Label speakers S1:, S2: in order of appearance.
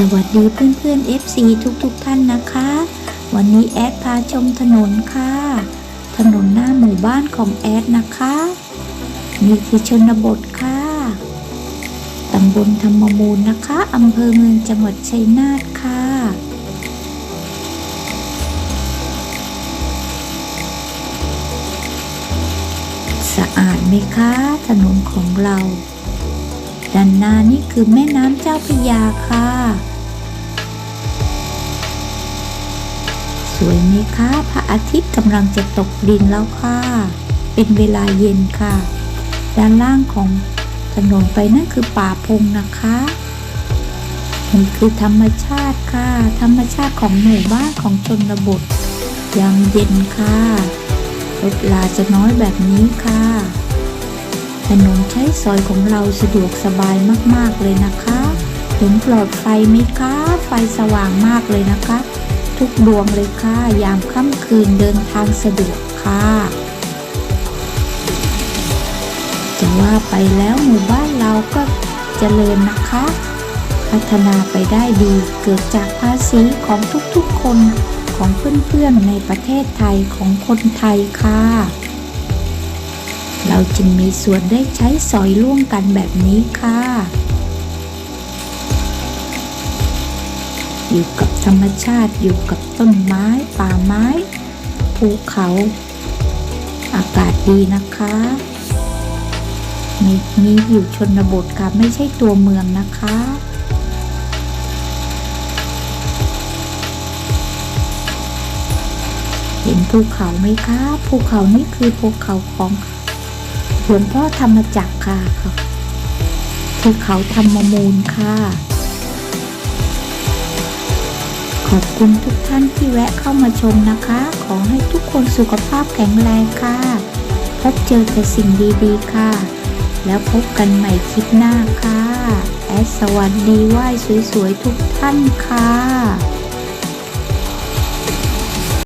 S1: สวัสดีเพื่อนเพื่อนๆ FC ทุกๆทท่านนะคะ วันนี้แอดพาชมถนนค่ะ ถนนหน้าหมู่บ้านของแอดนะคะ นี่คือชนบทค่ะตำบลธรรมมูลนะคะอำเภอเมืองจังหวัดชัยนาทค่ะสะอาดไหมคะ ถนนของเรา ด้านหน้านี่คือแม่น้ำเจ้าพระยาค่ะ สวยไหมคะพระอาทิตย์กำลังจะตกดินแล้วค่ะ เป็นเวลาเย็นค่ะ ด้านล่างของถนนไปนั่นคือป่าพงนะคะนี่คือธรรมชาติค่ะ ธรรมชาติของหมู่บ้านของชนบทยามเย็นค่ะรถลาจะน้อยแบบนี้ค่ะ ถนนใช้สอยของเราสะดวกสบายมากๆเลยนะคะเห็นปลอดไฟไหมคะ ไฟสว่างมากเลยนะคะ ทุกดวงเลยค่ะ ยามค่ำคืนเดินทางสะดวกค่ะจะว่าไปแล้วหมู่บ้านเราก็เจริญนะคะ พัฒนาไปได้ดีเกิดจากภาษีของทุกๆคนของเพื่อนๆในประเทศไทยของคนไทยค่ะ เราจึงมีส่วนได้ใช้สอยร่วมกันแบบนี้ค่ะ อยู่กับธรรมชาติอยู่กับต้นไม้ป่าไม้ ภูเขา อากาศดีนะคะมีมีอยู่ชนบทค่ะไม่ใช่ตัวเมืองนะคะเห็นภูเขาไหมคะ ภูเขานี่คือภูเขาของ หลวงพ่อธรรมจักรค่ะภูเขาธรรมมูลค่ะ ขอบคุณทุกท่านที่แวะเข้ามาชมนะคะ ขอให้ทุกคนสุขภาพแข็งแรงค่ะ พบเจอแต่สิ่งดีๆค่ะ แล้วพบกันใหม่คลิปหน้าค่ะ แอดสวัสดีไหว้สวยๆทุกท่านค่ะ